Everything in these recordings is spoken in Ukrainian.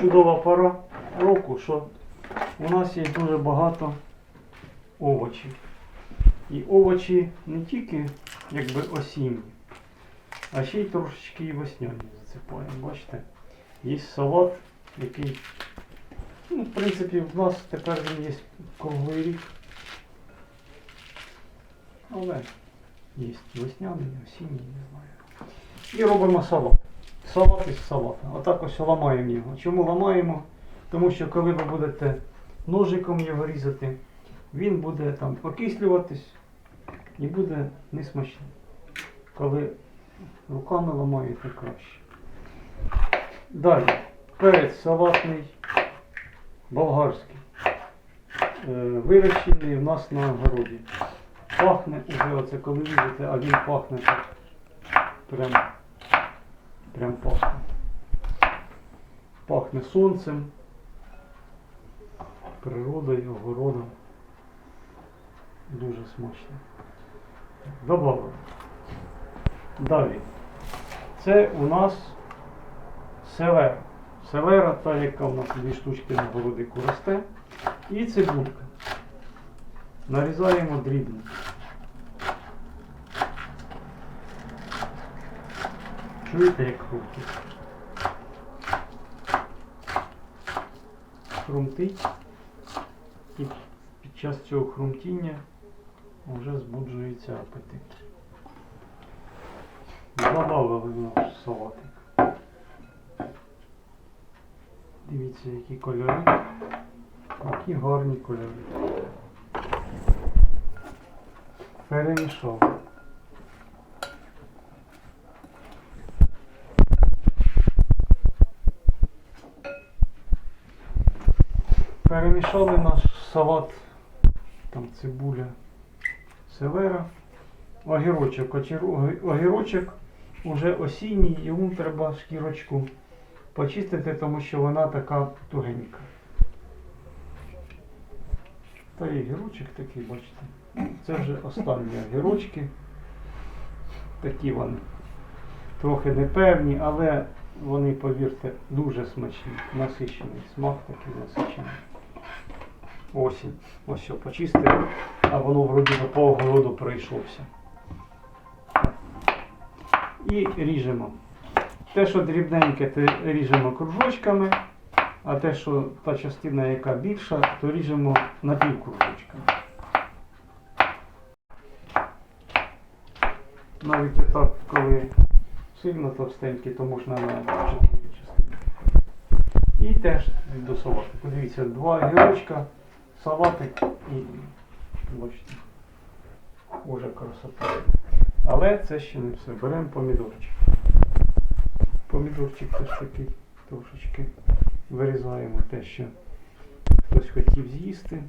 чудова пора року, що у нас є дуже багато овочів. І овочі не тільки якби осінні, а ще й трошечки і весняні засипаємо. Бачите? Є салат, який, ну, в принципі, в нас тепер він є круглий рік. Але є весняний, осінній, не знаю. І робимо салат. Салат із салата. Отак ось ламаємо його. Чому ламаємо? Тому що коли ви будете ножиком його різати, він буде там окислюватись і буде несмачний. Коли руками ламаєте краще. Далі. Перець салатний, болгарський. Е, Вирощений в нас на городі. Пахне уже оце коли ріжете, а він пахне так. Прям, пахне. Пахне сонцем, природою, огородом. Дуже смачно. Добавили. Далі. Це у нас селера. Селера, та, яка у нас дві штучки на городику росте. І цибулька. Нарізаємо дрібно. Чуєте, як хрумтить? Хрумтить. І під час цього хрумтіння вже збуджується апетит. Добавили в наш салатик. Дивіться, які кольори. Які гарні кольори. Перемішав. Перемішали наш салат, там цибуля, селера, огірочок, огірочок уже осінній, йому треба шкірочку почистити, тому що вона така тугенька. Та і огірочок такий, бачите. Це вже останні огірочки. Такі вони. Трохи непевні, але вони, повірте, дуже смачні. Насичений смак такий насичений. Осінь. Ось що почистив, а воно вроді би по огороду пройшовся. І ріжемо. Те, що дрібненьке, те ріжемо кружочками, а те, що та частина, яка більша, то ріжемо напівкружочками. Навіть і так, коли сильно товстенький, то можна на чотири частини. І теж до. Подивіться, два гірочка, салатик і бачите, уже красота. Але це ще не все. Беремо помідорчик. Помідорчик теж такий трошечки вирізаємо те, що хтось хотів з'їсти.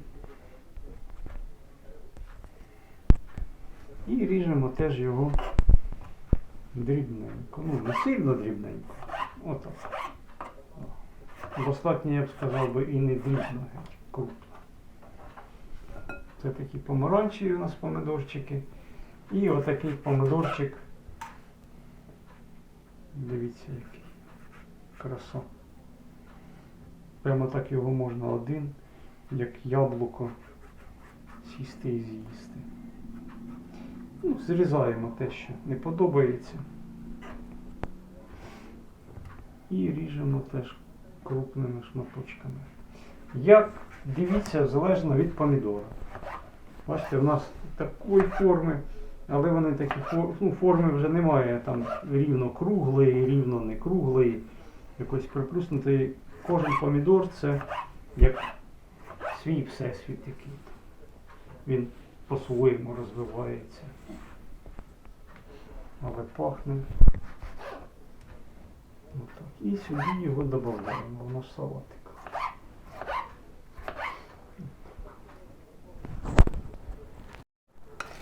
І ріжемо теж його дрібненько. Ну, не сильно дрібненько. Отак. Достатньо, я б сказав би, і не дрібно. Це такі помаранчеві у нас помидорчики. І отакий помидорчик. Дивіться, який краса. Прямо так його можна один, як яблуко, сісти і з'їсти. Ну, зрізаємо те, що не подобається. І ріжемо теж крупними шматочками. Як дивіться, залежно від помідора. Бачите, в нас такої форми, але вони такі ну, форми вже немає. Там рівно круглої, рівно не круглої, якось приплюснутий. Кожен помідор це як свій всесвіт який. Він по-своєму розвивається. Але пахне. Отак. І сюди його додаємо в наш.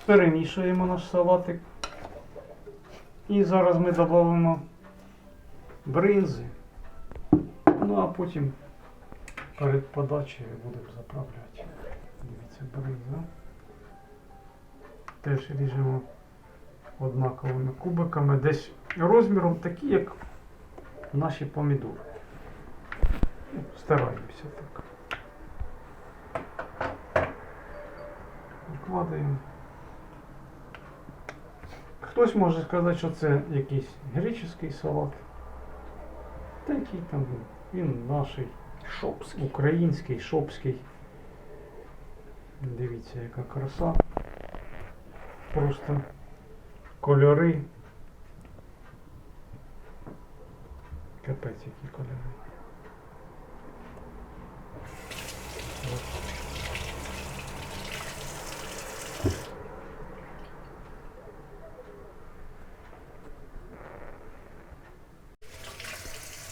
Перемішуємо наш салатик. І зараз ми додамо бринзи. Ну а потім перед подачею будемо заправляти. Дивіться, бринза. Теж ріжемо однаковими кубиками, десь розміром такі, як наші помідори. Стараємося так. Викладаємо. Хтось може сказати, що це якийсь греческий салат. Та який там він, він наш, Шопський. український, шопський. Дивіться, яка краса. Просто кольори. Капець, які кольори.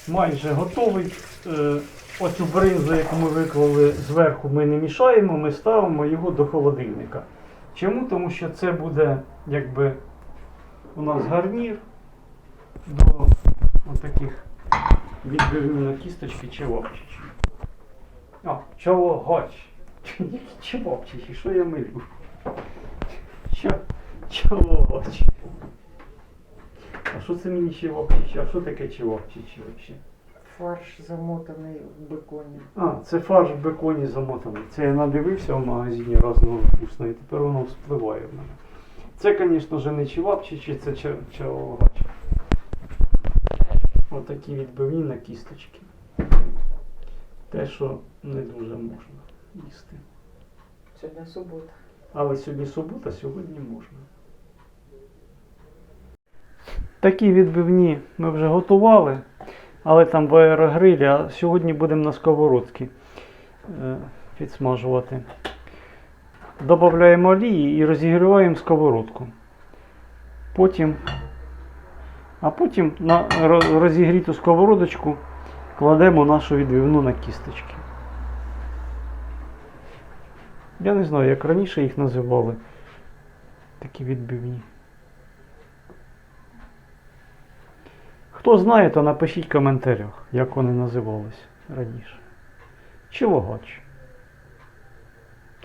Майже готовий. Е, Оцю бринзу, яку ми виклали зверху, ми не мішаємо, ми ставимо його до холодильника. Чому? Тому що це буде якби у нас гарнір до таких відбивні на кісточки чевапчичі. А, чологач. Які чевапчичі, що я милю? Чо, чологач. А що це мені чевапчичі? А що таке чевапчичі взагалі? Фарш замотаний в беконі. А, це фарш в беконі замотаний. Це я надивився в магазині разного вкусно, і тепер воно вспливає в мене. Це, звісно ж, не чевапчичі, це ча- чавогач. Отакі відбивні на кісточки. Те, що не дуже можна їсти. Сьогодні субота. Але сьогодні субота, сьогодні можна. Такі відбивні ми вже готували, але там в аерогрилі, а сьогодні будемо на сковородці е, підсмажувати. Додаємо олії і розігріваємо сковородку. Потім, а потім на розігріту сковородочку кладемо нашу відбивну на кісточки. Я не знаю, як раніше їх називали. Такі відбивні. Хто знає, то напишіть в коментарях, як вони називались раніше. Чи Чилогач.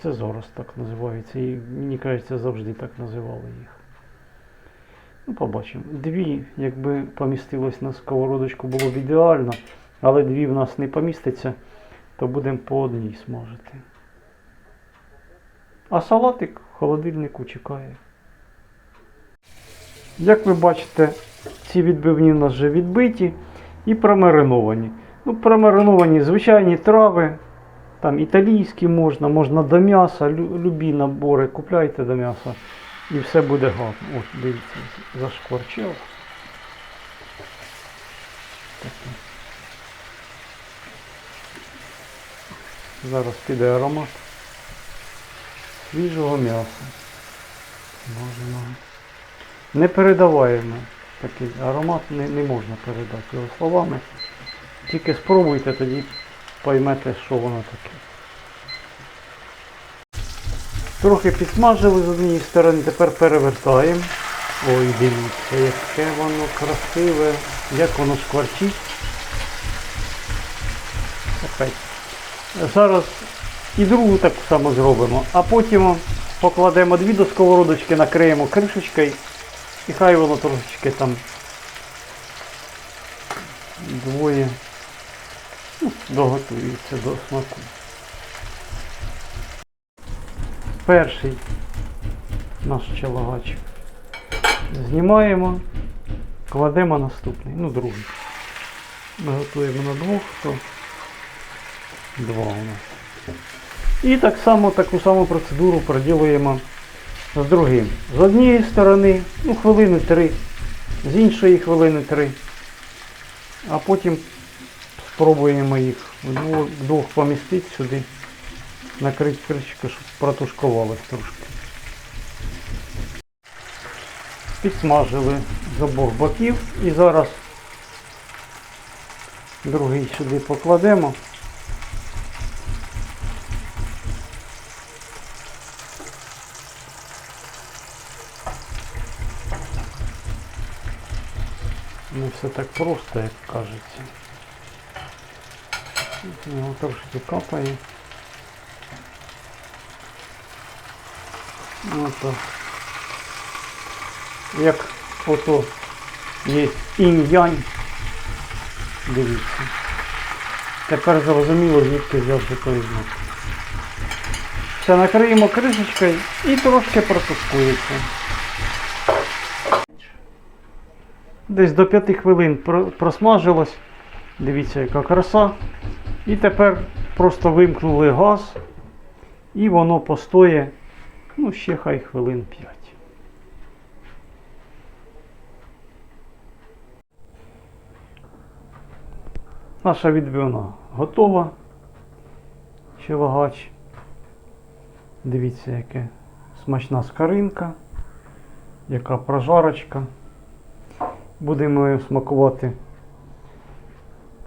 Це зараз так називається. І мені кажеться, завжди так називали їх. Ну, побачимо. Дві, якби помістилось на сковородочку, було б ідеально, але дві в нас не поміститься, то будемо по одній смажити. А салатик в холодильнику чекає. Як ви бачите, ці відбивні в нас вже відбиті і промариновані. Ну, промариновані звичайні трави, там італійські можна, можна до м'яса, любі набори, купляйте до м'яса і все буде гарно. Ось, дивіться, зашкварчав. Зараз піде аромат свіжого м'яса. Не передаваємо такий аромат, не, не можна передати його словами. Тільки спробуйте, тоді поймете, що воно таке. Трохи підсмажили з однієї сторони, тепер перевертаємо. Ой, дивіться, яке воно красиве, як воно шкварчить. Зараз і другу так само зробимо, а потім покладемо дві до сковородочки, накриємо кришечкою і хай воно трошечки там двоє ну, доготується до смаку. Перший наш чалагач знімаємо, кладемо наступний, ну другий. Ми готуємо на двох, то два у нас. І так само таку саму процедуру проділуємо з другим. З однієї сторони, ну, хвилини три, з іншої хвилини три. А потім спробуємо їх вдвох, помістити сюди, накрити кришечку, щоб протушкувалось трошки. Підсмажили з обох боків і зараз другий сюди покладемо. Не все так просто, як кажеться. З нього трошки капає. Ну то як ото є інь-янь. Дивіться. Тепер зрозуміло, звідки взявся той знак. Все, накриємо кришечкою і трошки протушкується. Десь до 5 хвилин про- просмажилось. Дивіться, яка краса. І тепер просто вимкнули газ, і воно постоє, ну, ще хай хвилин 5. Наша відбивна готова. Ще вагач. Дивіться, яке смачна скаринка, яка прожарочка. Будемо смакувати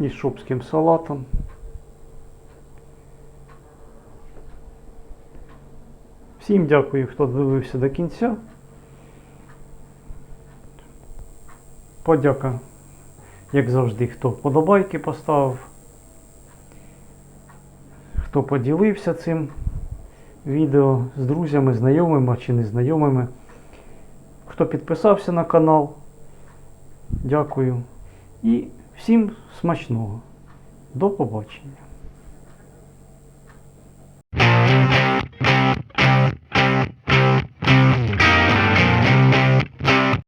із шопським салатом. Всім дякую, хто дивився до кінця. Подяка, як завжди, хто вподобайки поставив, хто поділився цим відео з друзями, знайомими чи незнайомими. Хто підписався на канал, дякую. І всім смачного. До побачення.